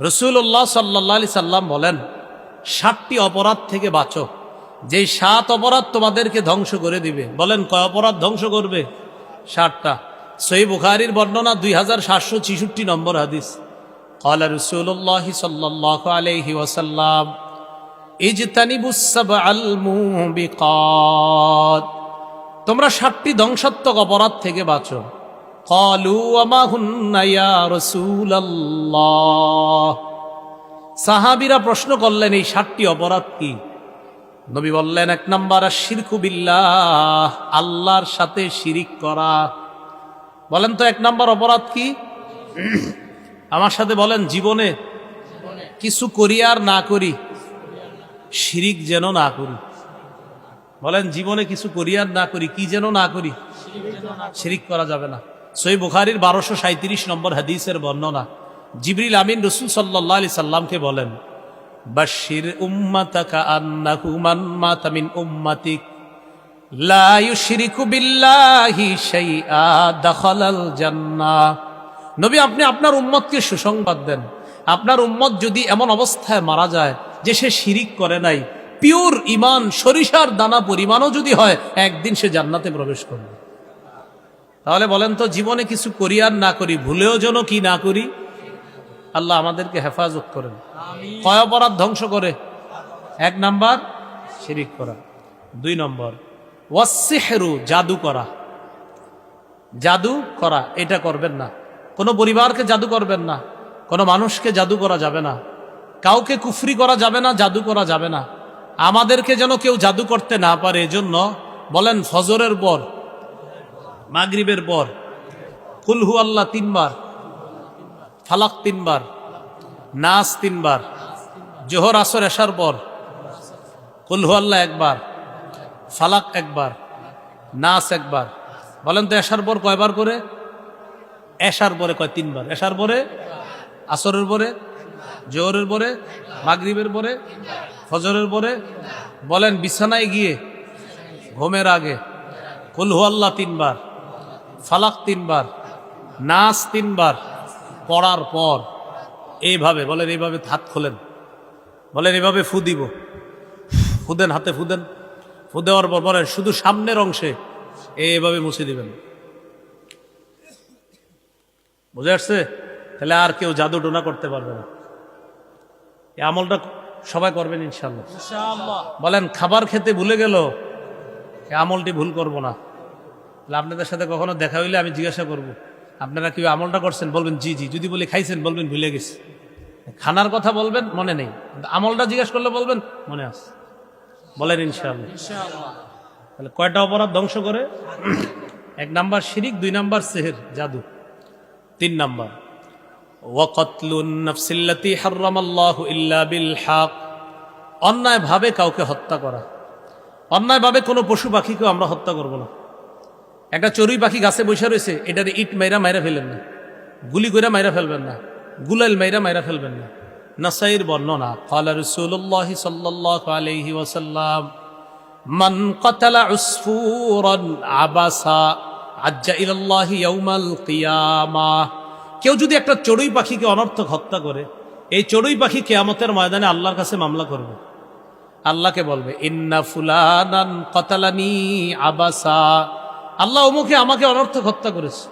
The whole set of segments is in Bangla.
রসুল্লাহ সাল্লা সাল্লাম বলেন ষাটটি অপরাধ থেকে বাঁচো যেই সাত অপরাধ তোমাদেরকে ধ্বংস করে দিবে বলেন কয় অপরাধ ধ্বংস করবে ষাটটা সই বুখারির বর্ণনা দুই হাজার সাতশো ছিষট্টি নম্বর হাদিস قال رسول الله صلى الله عليه وسلم اجتنبوا السبع الموبقات তোমরা ষাটটি ধ্বংসাত্মক অপরাধ থেকে বাঁচো قالوا وما هن يا رسول الله সাহাবীরা প্রশ্ন করলেন এই ষাটটি অপরাধ কি নবী বললেন এক নম্বর শিরকু বিল্লাহ আল্লাহর সাথে শিরিক করা বলেন তো এক নম্বর অপরাধ কি আমার সাথে বলেন জীবনে কিছু করি আর না করি শিরিক যেন না করি বলেন জীবনে কিছু করি আর না করি কি যেন না করি শিরিক করা যাবে না সই বুখারির বারোশো সাঁত্রিশ নম্বর হাদিসের বর্ণনা। জিবরিল আমিন রসুল সাল্লাহ আলি সাল্লামকে বলেন বাশির উম্মাতাকা আন্নাহু মান মাতা উম্মাতিক, লা ইউশরিকু বিল্লাহি শাইআ দাখালাল জান্নাহ। নবী, আপনি আপনার উম্মতকে সুসংবাদ দেন। আপনার উম্মত যদি এমন অবস্থায় মারা যায় যে সে শিরিক করে নাই, পিওর ইমান সরিষার দানা পরিমাণও যদি হয়, একদিন সে জান্নাতে প্রবেশ করবে। তাহলে বলেন তো জীবনে কিছু করি আর না করি ভুলেও যেন কি না করি? আল্লাহ আমাদেরকে হেফাজত করেন। কয় অপরাধ ধ্বংস করে। এক নাম্বার শিরিক করা। দুই নম্বর ওয়াসিহেরু জাদু করা। জাদু করা এটা করবেন না। কোনো পরিবারকে জাদু করবেন না। কোনো মানুষকে জাদু করা যাবে না। কাউকে কুফরি করা যাবে না জাদু করা যাবে না। আমাদেরকে যেন কেউ জাদু করতে না পারে এজন্য বলেন ফজরের পর মাগরিবের পর। কুলহু আল্লাহ তিনবার, ফালাক তিনবার, নাস তিনবার, জোহর, আসর এসার পর। কুলহু আল্লাহ একবার, ফালাক একবার, নাস একবার। বলেন তো এসার পর কয়বার করে? এসার পরে কয় তিনবার? এসার পরে, আসরের পরে, জোহরের পরে, মাগরিবের পরে, ফজরের পরে। বলেন বিছানায় গিয়ে, ঘুমের আগে। কুলহু আল্লাহ তিনবার। ফালাক তিনবার নাচ তিনবার পড়ার পর এইভাবে বলেন এইভাবে হাত খোলেন বলেন এইভাবে ফু দিব। ফুদেন হাতে ফুদেন। ফু দেওয়ার পর বলেন শুধু সামনের অংশে এইভাবে মুছে দিবেন। বুঝে আসছে? তাহলে আর কেউ জাদু টোনা করতে পারবে না। এই আমলটা সবাই করবেন ইনশাল্লাহ বলেন খাবার খেতে ভুলে গেল এই আমলটি ভুল করব না। আপনাদের সাথে কখনো দেখা হইলে আমি জিজ্ঞাসা করব। আপনারা কি আমলটা করছেন বলবেন জি জি যদি বলি খাইছেন বলবেন ভুলে গেছি। খানার কথা বলবেন মনে নেই। আমলটা জিজ্ঞেস করলে বলবেন মনে আছে। বলেন ইনশাআল্লাহ। তাহলে কয়টা অপরাধ ধ্বংস করে? এক নাম্বার শিরিক দুই নাম্বার সেহের জাদু। তিন নাম্বার অন্যায়ভাবে কাউকে হত্যা করা। অন্যায়ভাবে কোনো পশু পাখিকেও আমরা হত্যা করব না। একটা চড়ুই পাখি গাছে বসে রয়েছে, এটার ইট মাইরা মাইরা ফেলেন না। গুলি করে মাইরা ফেলবেন না। গুলাল মাইরা মাইরা ফেলবেন না। নাসাইর বর্ণনা কালা রসুল্লাহ সাল্লাহ আলহি ওসাল্লাম মান কতালা উসফুরন আবাসা আজ্জা ইল্লাহি ইয়াউমাল কিয়ামা। কেউ যদি একটা চড়ুই পাখিকে অনর্থক হত্যা করে, এই চড়ুই পাখি কেয়ামতের ময়দানে আল্লাহর কাছে মামলা করবে। আল্লাহকে বলবে, ইন্না ফুলানান কতলানি আবাসা। আল্লাহ অমুকে আমাকে অনর্থক হত্যা করেছে।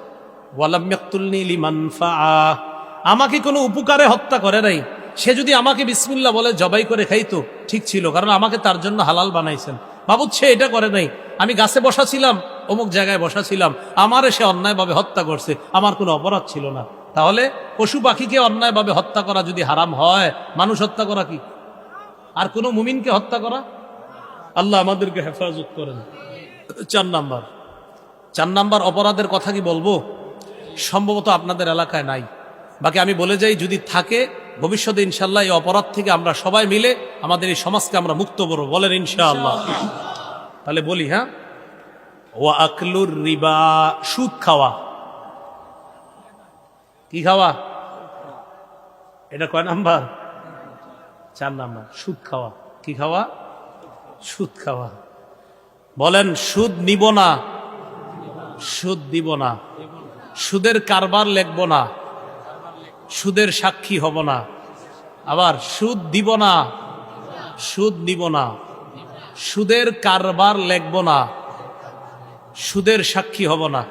আমাকে কোনো উপকারে হত্যা করে নাই। সে যদি আমাকে বিসমিল্লা বলে জবাই করে খাইতো, ঠিক ছিল, কারণ আমাকে তার জন্য হালাল বানাইছেন। বাবুদ সে এটা করে নাই। আমি গাছে বসা ছিলাম, অমুক জায়গায় বসা ছিলাম। আমারে সে অন্যায়ভাবে হত্যা করছে। আমার কোনো অপরাধ ছিল না। তাহলে পশু পাখিকে অন্যায়ভাবে হত্যা করা যদি হারাম হয়, মানুষ হত্যা করা কি? আর কোনো মুমিনকে হত্যা করা? আল্লাহ আমাদেরকে হেফাজত করেন। চার নাম্বার। চার নাম্বার অপরাধের কথা কি বলব? সম্ভবত আপনাদের এলাকায় নাই। বাকি আমি বলে যাই, যদি থাকে, ভবিষ্যতে ইনশাল্লাহ এই অপরাধ থেকে আমরা সবাই মিলে আমাদের এই সমাজকে আমরা মুক্ত করব, বলেন ইনশাআল্লাহ। তাহলে বলি হ্যাঁ? ও আকলুর রিবা, সুদ খাওয়া। কি খাওয়া? এটা কয় নাম্বার? চার নাম্বার, সুদ খাওয়া। কি খাওয়া? সুদ খাওয়া। বলেন, সুদ নিব না। সুদ দিব না সুদের কারবার লেখব না সুদের সাক্ষী হব না আবার সুদ দিব না সুদ নিব না সুদের কারবার লেখব না সুদের সাক্ষী হব না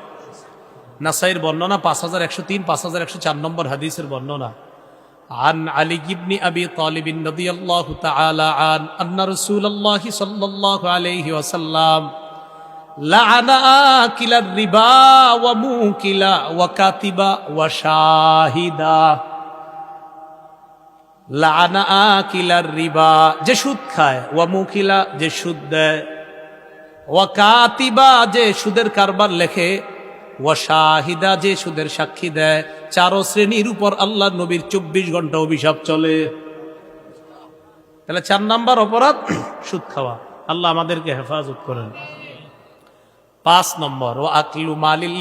নাসাইর বর্ণনা পাঁচ হাজার একশো তিন পাঁচ হাজার একশো চার নম্বর হাদিসের বর্ণনা عن علي بن أبي طالب رضي الله تعالى عن أن رسول الله صلى الله عليه وسلم যে সুদ খায় যে সুদ দেয়। যে সুদের কারবার লেখে, ওয়া শাহিদা, যে সুদের সাক্ষী দেয়। চারো শ্রেণির উপর আল্লাহ নবীর চব্বিশ ঘণ্টা অভিশাপ চলে। তাহলে চার নাম্বার অপরাধ, সুদ খাওয়া। আল্লাহ আমাদেরকে হেফাজত করেন। পাঁচ নম্বর ও আকলু মালিল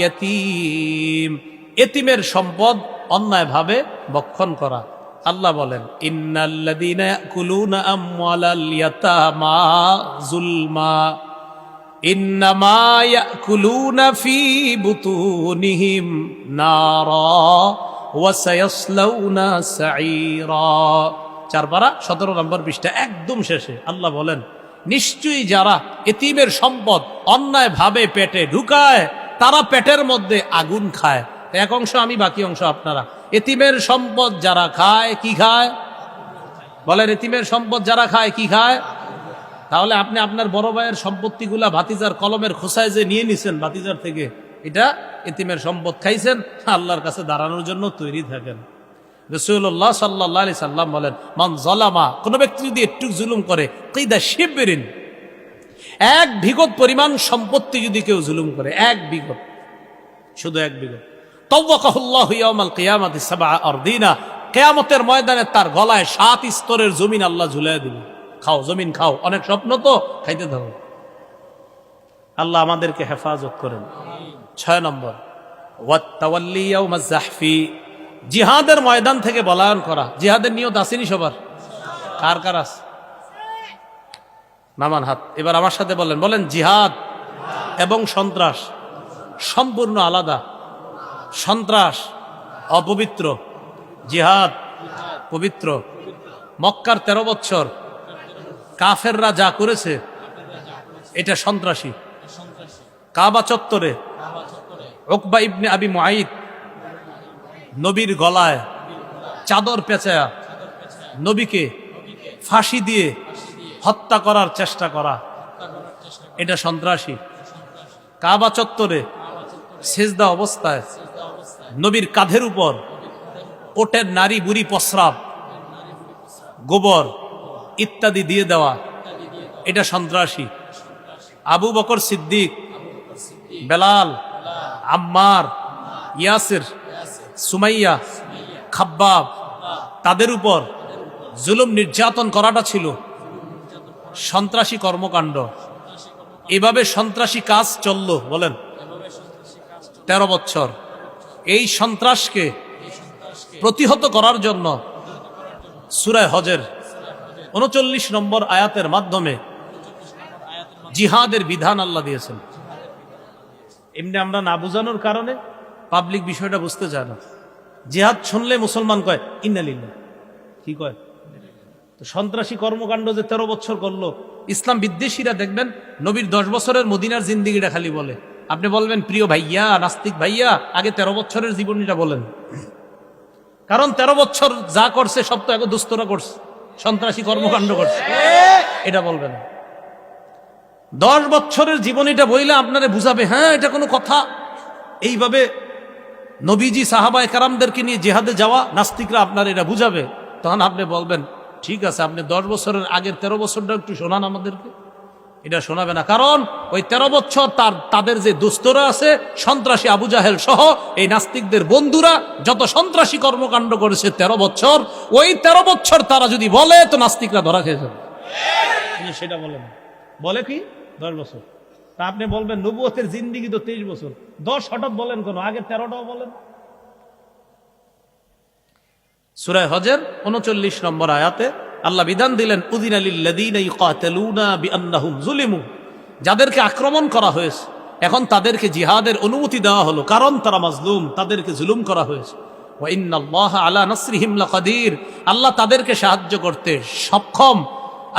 এতিমের সম্পদ অন্যায়ভাবে বক্ষণ করা। আল্লাহ বলেন ইন্নাল্লাযীনা ইয়াকুলুনা আমওয়ালাল ইয়াতামা যুলমা। ইন্নামা ইয়াকুলুনা ফি বুতুনিহিম নারা ওয়া সায়াসলাউনা সাঈরা। চার পারা, সতেরো নম্বর পৃষ্ঠা একদম শেষে আল্লাহ বলেন নিশ্চয়ই যারা এতিমের সম্পদ অন্যায় ভাবে পেটে ঢুকায়, তারা পেটের মধ্যে আগুন খায়। এক অংশ আমি, বাকি অংশ আপনারা। এতিমের সম্পদ যারা খায়, কি খায়? বলেন, এতিমের সম্পদ যারা খায়, কি খায়? তাহলে আপনি আপনার বড় ভাইয়ের সম্পত্তিগুলা ভাতিজার কলমের খোসায় যে নিয়ে নিছেন ভাতিজার থেকে, এটা এতিমের সম্পদ খাইছেন, আল্লাহর কাছে দাঁড়ানোর জন্য তৈরি থাকেন। রসুল্লাহ সাল্লাহ আলি সাল্লাম বলেন, মান জলামা কোনো ব্যক্তি যদি একটু জুলুম করে, কেদা শিবরিন? এক বিগত পরিমাণ সম্পত্তি যদি কেউ জুলুম করে, এক বিগত, শুধু এক বিগত। কিয়ামতের ময়দানে তার গলায় সাত স্তরের জমিন আল্লাহ ঝুলিয়ে দিবে। খাও, জমিন খাও, অনেক স্বপ্ন তো, খাইতে থাকো আল্লাহ আমাদেরকে হেফাজত করেন। ছয় নম্বর, ওয়াত্তাওয়াল্লি ইয়াউমাজ জিহাদের ময়দান থেকে বলায়ন করা। জিহাদের নিয়ত আসেনি সবার। কার কার আছে? নামান হাত। এবার আমার সাথে বলেন। বলেন, জিহাদ এবং সন্ত্রাস সম্পূর্ণ আলাদা। সন্ত্রাস অপবিত্র। জিহাদ পবিত্র। মক্কার তেরো বছর কাফেররা যা করেছে, এটা সন্ত্রাসী। কাবা চত্বরে ওকবা ইবনে আবি মুআইদ নবীর গলায় চাদর পেঁচায়া নবীকে ফাঁসি দিয়ে হত্যা করার চেষ্টা করা। এটা সন্ত্রাসী। কাবা চত্বরে সেজদা অবস্থায় নবীর কাঁধের উপর ওটের নারী বুড়ি প্রস্রাব, গোবর ইত্যাদি দিয়ে দেওয়া। এটা সন্ত্রাসী। আবু বকর সিদ্দিক, বেলাল, আম্মার, ইয়াসির সুমাইয়া, খাব্বাব, তাদের উপর জুলুম নির্যাতন করাটা ছিল সন্ত্রাসী কর্মকাণ্ড। এভাবে সন্ত্রাসী কাজ চলল, বলেন। তেরো বছর এই সন্ত্রাসকে প্রতিহত করার জন্য সুরায় হজের উনচল্লিশ নম্বর আয়াতের মাধ্যমে জিহাদের বিধান আল্লাহ দিয়েছেন। এমনি আমরা না বুঝানোর কারণে পাবলিক বিষয়টা বুঝতে চায় না। জেহাদ শুনলে মুসলমান কয় ইন্নালিল্লা কি কয়? তো সন্ত্রাসী কর্মকাণ্ড যে তেরো বছর করল, ইসলাম বিদ্বেষীরা দেখবেন নবীর দশ বছরের মদিনার জিন্দিগিটা খালি বলে। আপনি বলবেন, প্রিয় ভাইয়া, নাস্তিক ভাইয়া, আগে তেরো বছরের জীবনীটা বলেন। কারণ তেরো বছর যা করছে, সব তো এখন দুস্তরা করছে, সন্ত্রাসী কর্মকাণ্ড করছে। এটা বলবেন দশ বছরের জীবনীটা বইলে আপনারে বুঝাবে হ্যাঁ এটা কোনো কথা। এইভাবে নবীজি সাহাবায় কারামদেরকে নিয়ে জেহাদে যাওয়া, নাস্তিকরা আপনার এটা বুঝাবে। তখন আপনি বলবেন, ঠিক আছে, আপনি দশ বছরের আগের তেরো বছরটা একটু শোনান আমাদেরকে। এটা শোনাবে না। কারণ ওই তেরো বছর তার, তাদের যে দুস্তরা আছে, সন্ত্রাসী আবু জাহেল সহ, এই নাস্তিকদের বন্ধুরা যত সন্ত্রাসী কর্মকাণ্ড করেছে তেরো বছর, ওই তেরো বছর তারা যদি বলে, তো নাস্তিকরা ধরা খেয়ে যাবে। সেটা বলে না। বলে কি? দশ বছর। তা আপনি বলবেন, নবুয়তের জিন্দিগি তো তেইশ বছর। দশ হঠাৎ বলেন কেন, আগে তেরোটাও বলেন। সুরায় হজের উনচল্লিশ নম্বর আয়াতে আল্লাহ বিধান দিলেন উদিন জুলিমু যাদেরকে আক্রমণ করা হয়েছে, এখন তাদেরকে জিহাদের অনুমতি দেওয়া হলো, কারণ তারা মাজলুম, তাদেরকে জুলুম করা হয়েছে। আল্লাহ তাদেরকে সাহায্য করতে সক্ষম।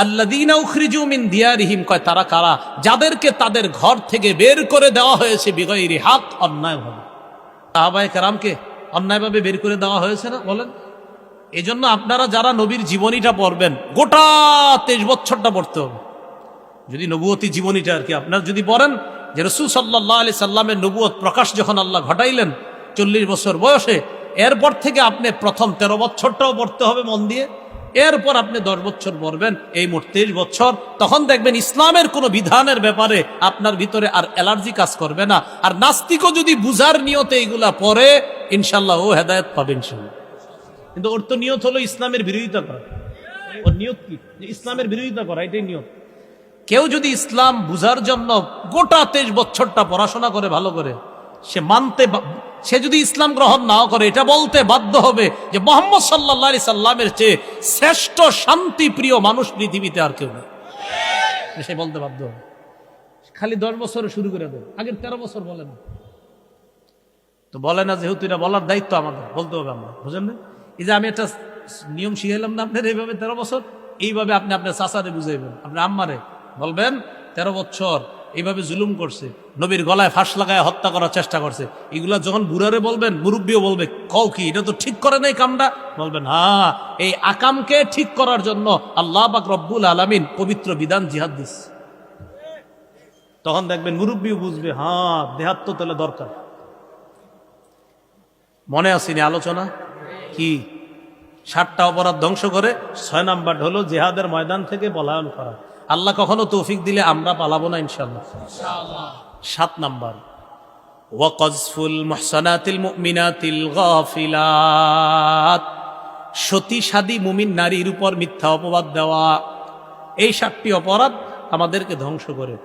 আল্লাযীনা উখরিজু মিন দিয়ারিহিম, কয় তারা কারা? যাদেরকে তাদের ঘর থেকে বের করে দেওয়া হয়েছে বিগয়রি হাক অন্যায়ভাবে সাহাবায়ে কেরামকে অন্যায়ভাবে বের করে দেওয়া হয়েছে না, বলেন? এজন্য আপনারা যারা নবীর জীবনীটা পড়বেন, গোটা তেইশ বছরটা পড়তে হবে। যদি নবুয়তী জীবনীটা আর কি, আপনার যদি পড়েন, যে রসুল সাল্লাহ আলি সাল্লামের নবুয়ত প্রকাশ যখন আল্লাহ ঘটাইলেন, চল্লিশ বছর বয়সে, এরপর থেকে আপনি প্রথম তেরো বছরটাও পড়তে হবে মন দিয়ে। এরপর আপনি দশ বছর পড়বেন এই মোট তেইশ বছর। তখন দেখবেন ইসলামের কোনো বিধানের ব্যাপারে আপনার ভিতরে আর অ্যালার্জি কাজ করবে না। আর নাস্তিকও যদি বুঝার নিয়তে এইগুলা পরে ইনশাল্লাহ ও হেদায়ত পাবেন ইনশাল্লাহ কিন্তু ওর তো নিয়ত হলো ইসলামের বিরোধিতা করা। ওর নিয়ত কি? ইসলামের বিরোধিতা করা, এটাই নিয়ত। কেউ যদি ইসলাম বুঝার জন্য গোটা তেইশ বছরটা পড়াশোনা করে, ভালো করে, সে মানতে সে যদি ইসলাম গ্রহণ নাও করে, এটা বলতে বাধ্য হবে যে মোহাম্মদ সাল্লাহ সাল্লামের চেয়ে শ্রেষ্ঠ শান্তি প্রিয় মানুষ পৃথিবীতে আর কেউ নেই। সে বলতে বাধ্য হবে। খালি দশ বছরে শুরু করে দেবে, আগের তেরো বছর বলে না। তো বলে না যেহেতু এটা বলার দায়িত্ব আমাদের, বলতে হবে আমরা বুঝলেন না? এই যে আমি একটা নিয়ম শিখাইলাম না আপনার এইভাবে তেরো বছর, এইভাবে আপনি আপনার চাচারে বুঝাইবেন, আপনার আম্মারে বলবেন, তেরো বছর এইভাবে জুলুম করছে, নবীর গলায় ফাঁস লাগায় হত্যা করার চেষ্টা করছে। এগুলা যখন বুড়ারে বলবেন, মুরব্বীও বলবে, কও কি, এটা তো ঠিক করে নাই কামটা? বলবেন হ্যাঁ এই আকামকে ঠিক করার জন্য আল্লাহ পাক রব্বুল আলামিন পবিত্র বিধান জিহাদ দিস তখন দেখবেন মুরব্বীও বুঝবে হ্যাঁ দেহাত্ম তাহলে দরকার। মনে আসেনি আলোচনা? কি? ষাটটা অপরাধ ধ্বংস করে ছয় নাম্বার হলো জেহাদের ময়দান থেকে পলায়ন করা। আল্লাহ কখনো তৌফিক দিলে আমরা পালাবো না ইনশাল্লাহ সাত নাম্বার। ওয়াকজফুল মহসানাতিল মুমিনাতিল গাফিলাত। সতী সাদী মুমিন নারীর উপর মিথ্যা অপবাদ দেওয়া। এই সাতটি অপরাধ আমাদেরকে ধ্বংস করে।